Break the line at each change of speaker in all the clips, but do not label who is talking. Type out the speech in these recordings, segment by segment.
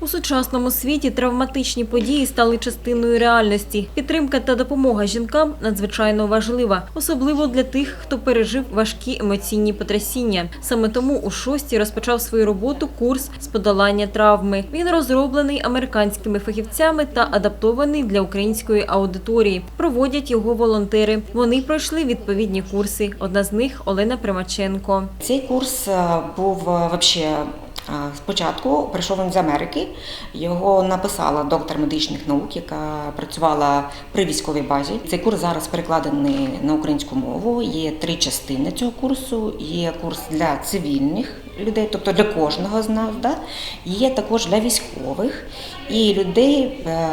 У сучасному світі травматичні події стали частиною реальності. Підтримка та допомога жінкам надзвичайно важлива, особливо для тих, хто пережив важкі емоційні потрясіння. Саме тому у шості розпочав свою роботу курс з подолання травми. Він розроблений американськими фахівцями та адаптований для української аудиторії. Проводять його волонтери. Вони пройшли відповідні курси. Одна з них Олена Примаченко.
Цей курс е, був взагалі спочатку прийшов він з Америки. Його написала доктор медичних наук, яка працювала при військовій базі. Цей курс зараз перекладений на українську мову. Є три частини цього курсу. Є курс для цивільних людей, тобто для кожного з нас. Да? Є також для військових і людей е,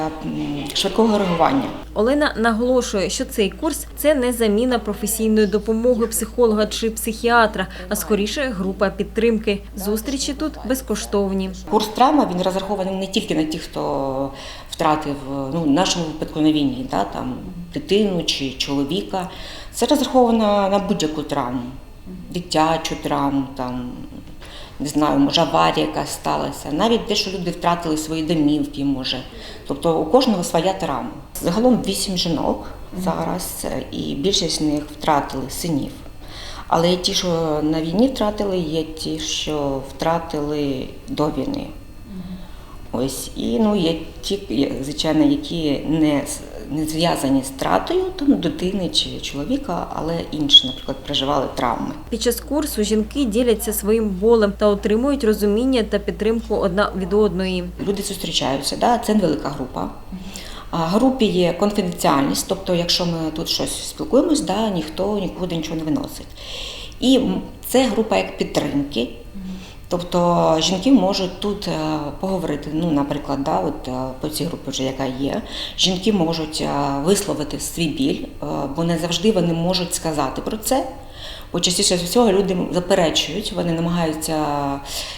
швидкого реагування.
Олена наголошує, що цей курс це не заміна професійної допомоги психолога чи психіатра, а скоріше група підтримки. Зустрічі тут безкоштовні.
Курс травма він розрахований не тільки на тих, хто втратив ну, в нашому випадку на війні, да, там, дитину чи чоловіка. Це розраховано на будь-яку травму, дитячу травму, там, не знаю, може аварія якась сталася, навіть те, що люди втратили свої домівки, може. Тобто у кожного своя травма. Загалом вісім жінок зараз, і більшість з них втратили синів. Але є ті, що на війні втратили, є ті, що втратили до війни. Ось і ну є ті, звичайно, які не, не зв'язані з втратою там, дитини чи чоловіка, але інші, наприклад, переживали травми.
Під час курсу жінки діляться своїм болем та отримують розуміння та підтримку одна від одної.
Люди зустрічаються, да? це невелика група. Групі є конфіденціальність, тобто, якщо ми тут щось спілкуємось, да, ніхто нікуди нічого не виносить. І це група як підтримки. Тобто жінки можуть тут е, поговорити, ну, наприклад, да, от, е, по цій групі, вже яка є, жінки можуть е, висловити свій біль, бо не завжди вони можуть сказати про це. Бо частіше всього люди заперечують, вони намагаються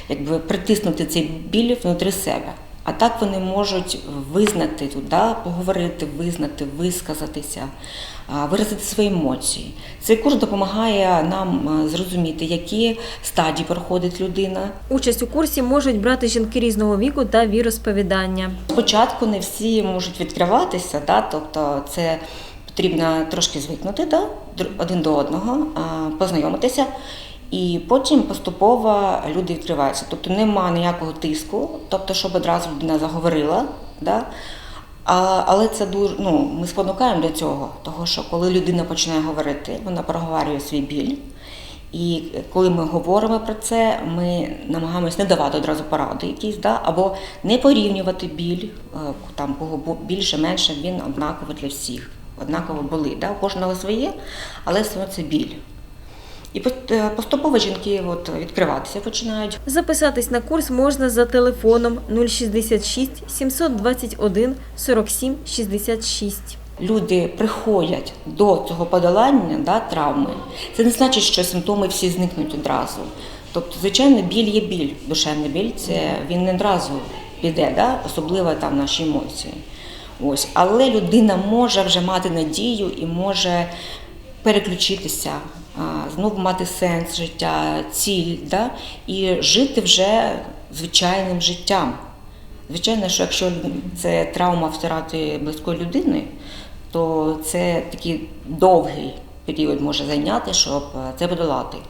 якби, притиснути цей біль внутрі себе. А так вони можуть визнати туди, поговорити, визнати, висказатися, виразити свої емоції. Цей курс допомагає нам зрозуміти, які стадії проходить людина.
Участь у курсі можуть брати жінки різного віку та віросповідання.
Спочатку не всі можуть відкриватися, да? тобто це потрібно трошки звикнути да? один до одного, познайомитися. І потім поступово люди відкриваються. Тобто нема ніякого тиску, тобто, щоб одразу людина заговорила. Да? А, але це дуже ну, ми спонукаємо до цього, того що коли людина починає говорити, вона проговорює свій біль. І коли ми говоримо про це, ми намагаємось не давати одразу поради якісь, да? або не порівнювати біль, е, там кого більше, менше, він однаково для всіх, однаково болить. Да? У кожного своє, але все це біль. І е, поступово жінки от відкриватися починають.
Записатись на курс можна за телефоном 066 721 47 66.
Люди приходять до цього подолання да, травми. Це не значить, що симптоми всі зникнуть одразу. Тобто, звичайно, біль є біль, душевний біль це він не одразу піде, да? особливо там наші емоції. Ось. Але людина може вже мати надію і може переключитися, знову мати сенс життя, ціль, да? і жити вже звичайним життям. Звичайно, що якщо це травма втрати близької людини, то це такий довгий період може зайняти, щоб е, це подолати.